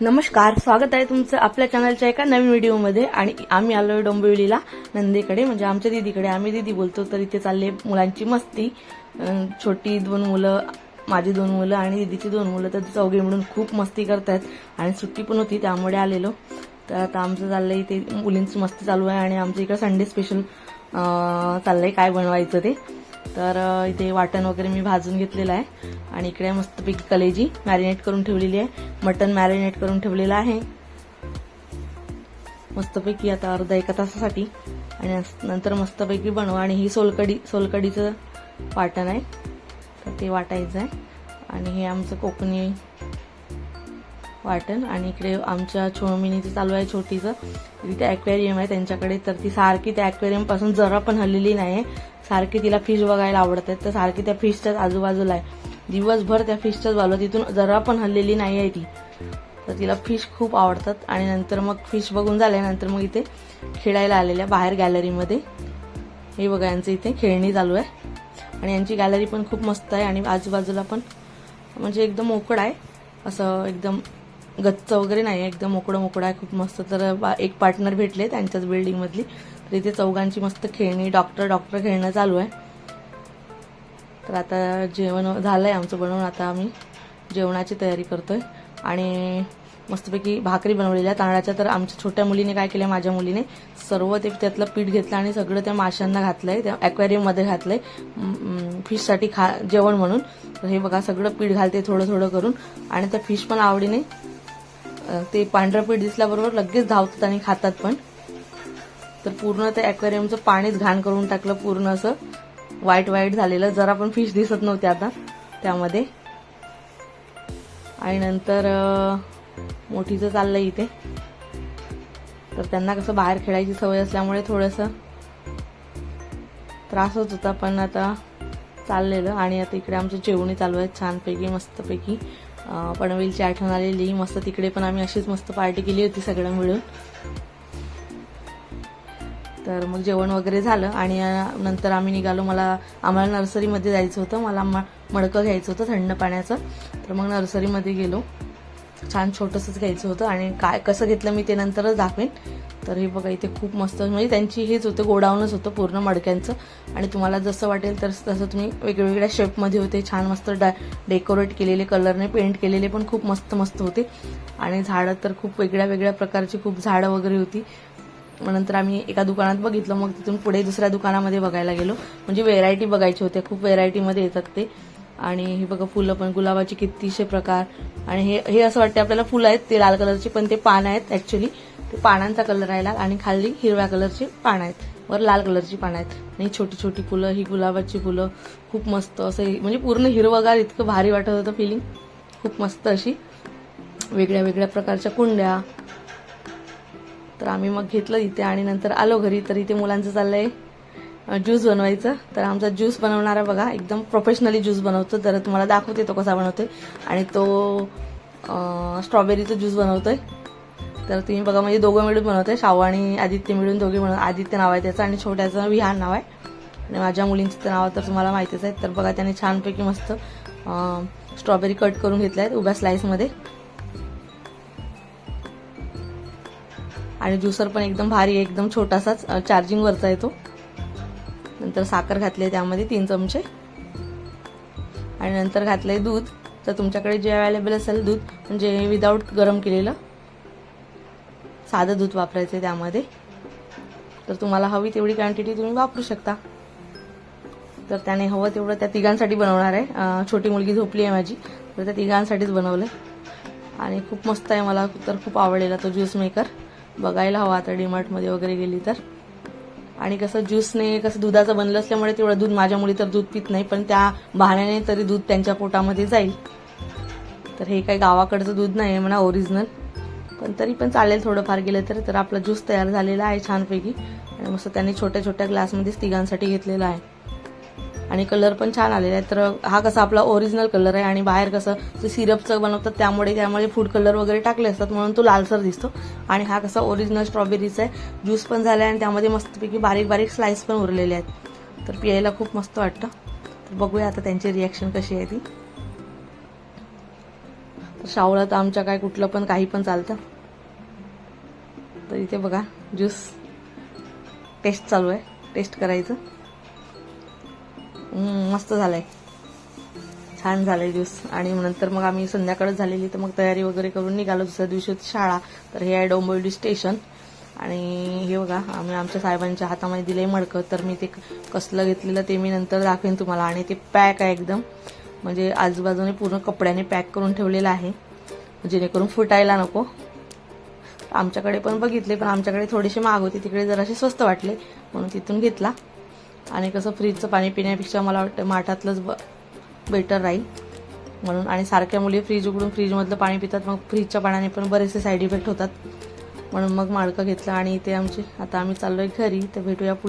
नमस्कार स्वागत आहे तुमचं आपल्या चॅनलच्या एका नवीन व्हिडिओमध्ये आणि आम्ही आलोय डोंबिवलीला नंदीकडे म्हणजे आमच्या दीदीकडे. आम्ही दीदी बोलतो तर इथे चालले मुलांची मस्ती. छोटी दोन मुलं माझी दोन मुलं आणि दीदीची दोन मुलं तर चौघे मिळून खूप मस्ती करतायत. आणि सुट्टी पण होती त्यामुळे आलेलो. तर आता आमचं चाललंय इथे मुलींची मस्ती चालू आहे आणि आमच्या इकडे संडे स्पेशल चाललंय काय बनवायचं ते. तर इथे वाटण वगैरे मी भाजून घेतलेलं आहे. आणि इकडे मस्तपैकी कलेजी मॅरिनेट करून ठेवलेली आहे. मटन मॅरिनेट करून ठेवलेलं आहे. मस्तपैकी आता अर्धा एका तासासाठी. आणि नंतर मस्तपैकी बनवा. आणि ही सोलकडी सोलकडीचं वाटण आहे. तर ते वाटायचं आहे. आणि हे आमचं कोकणी वाटण आणि इकडे आमच्या छोमिनीचं चालू आहे छोटीचं. तिथे ॲक्वेरियम आहे त्यांच्याकडे तर ती सारखी त्या ॲक्वेरियमपासून जरा पण हल्लेली नाही सारखी तिला फिश बघायला आवडत आहेत तर सारखी त्या फिशच्याच आजूबाजूला आहे. दिवसभर त्या फिशच्याच बाजूला तिथून जरा पण हल्लेली नाही आहे ती. तर तिला फिश खूप आवडतात आणि नंतर मग फिश बघून झाल्यानंतर मग इथे खेळायला आलेल्या बाहेर गॅलरीमध्ये हे बघा यांचं इथे खेळणी चालू आहे. आणि यांची गॅलरी पण खूप मस्त आहे आणि आजूबाजूला पण म्हणजे एकदम मोकळ आहे. असं एकदम गच्च वगैरे नाही आहे एकदम मोकळं मोकळं आहे खूप मस्त. तर बा- एक पार्टनर भेटले त्यांच्याच बिल्डिंगमधली तर इथे चौघांची मस्त खेळणी डॉक्टर डॉक्टर खेळणं चालू आहे. तर आता जेवण झालं आहे आमचं बनवून आता आम्ही जेवणाची तयारी करतो आहे आणि मस्तपैकी भाकरी बनवलेल्या तांदळाच्या तर आमच्या छोट्या मुलीने काय केलं माझ्या मुलीने सर्व ते त्यातलं पीठ घेतलं आणि सगळं त्या माशांना घातलं आहे त्या ॲक्वेरियममध्ये घातलं आहे फिशसाठी खा जेवण म्हणून. तर हे बघा सगळं पीठ घालते थोडं थोडं करून. आणि त्या फिश पण आवडीने ते पांढरं पीठ दिसल्याबरोबर लगेच धावतात आणि खातात पण. तर पूर्ण ते ॲक्वेरियमचं पाणीच घाण करून टाकलं पूर्ण असं वाईट वाईट झालेलं. जरा पण फिश दिसत नव्हते आता त्यामध्ये. आणि नंतर मोठीचं चाललंय इथे. तर त्यांना कसं बाहेर खेळायची सवय असल्यामुळे थोडंसं त्रास होत होता पण आता चाललेलं. आणि आता इकडे आमचं जेवणी चालू आहे छानपैकी मस्तपैकी. पनवेलची आठवण आलेली. मस्त तिकडे पण आम्ही अशीच मस्त पार्टी केली होती सगळं मिळून. तर मग जेवण वगैरे झालं आणि नंतर आम्ही निघालो. मला आम्हाला नर्सरीमध्ये जायचं होतं. मला म- मडकं घ्यायचं होतं थंड पाण्याचं. तर मग नर्सरीमध्ये गेलो. छान छोटंसंच घ्यायचं होतं आणि काय कसं घेतलं मी ते नंतरच दाखवेन. तर हे बघा इथे खूप मस्त म्हणजे त्यांची हेच होतं गोडाऊनच होतं पूर्ण मडक्यांचं. आणि तुम्हाला जसं वाटेल तर तसं तुम्ही वेगवेगळ्या शेपमध्ये होते छान मस्त डा डेकोरेट केलेले कलरने पेंट केलेले पण खूप मस्त मस्त होते. आणि झाडं तर खूप वेगळ्या वेगळ्या प्रकारची खूप झाडं वगैरे होती. नंतर आम्ही एका दुकानात बघितलं मग तिथून पुढे दुसऱ्या दुकानामध्ये बघायला गेलो. म्हणजे व्हेरायटी बघायची होते खूप व्हेरायटीमध्ये येतात ते. आणि हे बघा फुलं पण गुलाबाचे कितीशे प्रकार. आणि हे हे असं वाटतं आपल्याला फुलं आहेत ते लाल कलरचे पण ते पान आहेत ऍक्च्युली ते पानांचा कलर आहे लाल आणि खाली हिरव्या कलरचे पान आहेत. वर लाल कलरची पानं आहेत. आणि छोटी छोटी फुलं ही गुलाबाची फुलं खूप मस्त असं म्हणजे पूर्ण हिरवगार इतकं भारी वाटत होतं फिलिंग खूप मस्त अशी. वेगळ्या वेगळ्या प्रकारच्या कुंड्या. तर आम्ही मग घेतलं इथे आणि नंतर आलो घरी तर इथे मुलांचं चाललंय. ज्यूस बनवायचं. तर आमचा ज्यूस बनवणारा बघा एकदम प्रोफेशनली ज्यूस बनवतो. तर तुम्हाला दाखवते तो कसा बनवते आणि तो स्ट्रॉबेरीचा ज्यूस बनवतोय. तर तुम्ही बघा म्हणजे दोघं मिळून बनवतोय. शाहू आणि आदित्य मिळून दोघे बनव आदित्य नाव आहे त्याचं आणि छोट्याचं विहान नाव आहे. आणि माझ्या मुलींचं तर नाव तर तुम्हाला माहितीच आहे. तर बघा त्याने छानपैकी मस्त स्ट्रॉबेरी कट करून घेतल्या आहेत उभ्या स्लाईसमध्ये आणि ज्युसर पण एकदम भारी आहे एकदम छोटासाच चार्जिंग वरचा आहे तो. नंतर साखर घातली आहे त्यामध्ये तीन चमचे. आणि नंतर घातले दूध. तर तुमच्याकडे जे अवेलेबल असेल दूध म्हणजे विदाऊट गरम केलेलं साधं दूध वापरायचं आहे त्यामध्ये. तर तुम्हाला हवी तेवढी क्वांटिटी तुम्ही वापरू शकता. तर त्याने हवं तेवढं त्या तिघांसाठी बनवणार आहे. छोटी मुलगी झोपली आहे माझी तर त्या तिघांसाठीच बनवलं आणि खूप मस्त आहे मला तर खूप आवडलेला तो ज्यूस मेकर बघायला हवा आता डीमार्टमध्ये वगैरे गेली तर. आणि कसं ज्यूसने कसं दुधाचं बनलं असल्यामुळे तेवढं दूध माझ्या मुली तर दूध पित नाही पण त्या बहाण्याने तरी दूध त्यांच्या पोटामध्ये जाईल. तर हे काही गावाकडचं दूध नाही आहे म्हणा ओरिजिनल पण तरी पण चालेल थोडंफार गेलं तर तर आपला ज्यूस तयार झालेला आहे छानपैकी. आणि मस्त त्यांनी छोट्या छोट्या ग्लासमध्येच तिघांसाठी घेतलेला आहे. आणि कलर पण छान आलेला आहे तर हा कसा आपला ओरिजिनल कलर आहे आणि बाहेर कसं ते सिरपचं बनवतात त्यामुळे त्यामुळे फूड कलर वगैरे टाकले असतात म्हणून तो लालसर दिसतो. आणि हा कसा ओरिजिनल स्ट्रॉबेरीचा आहे ज्यूस पण झाला आहे आणि त्यामध्ये मस्तपैकी बारीक बारीक स्लाइस पण उरलेले आहेत. तर पियायला खूप मस्त वाटतं. तर बघूया आता त्यांची रिॲक्शन कशी आहे ती. तर शावळात आमच्या काय कुठलं पण काही पण चालतं. तर इथे बघा ज्यूस टेस्ट चालू आहे. टेस्ट करायचं. मस्त झालंय. छान झालंय दिवस आणि नंतर मग आम्ही संध्याकाळच झालेली तर मग तयारी वगैरे करून निघालो दुसऱ्या दिवशी शाळा. तर हे आहे डोंबिवली स्टेशन. आणि हे बघा आम्ही आमच्या साहेबांच्या हातामध्ये दिले मडकं. तर मी ते कसलं घेतलेलं ते मी नंतर दाखवेन तुम्हाला. आणि ते पॅक आहे एकदम. म्हणजे आजूबाजूने पूर्ण कपड्याने पॅक करून ठेवलेलं आहे. जेणेकरून फुटायला नको. आमच्याकडे पण बघितले पण आमच्याकडे थोडेसे मागवते होते. तिकडे जरासे स्वस्त वाटले. म्हणून तिथून घेतला. आणि कसं फ्रीजचं पाणी पिण्यापेक्षा मला वाटतं माठातलंच ब बेटर राहील. म्हणून आणि सारख्या मुली फ्रीज उघडून फ्रीजमधलं पाणी पितात मग फ्रीजच्या पाण्याने पण बरेचसे साईड इफेक्ट होतात. म्हणून मग माडकं घेतलं आणि इथे आमची आता आम्ही चाललो आहे घरी तर भेटूया पुढे.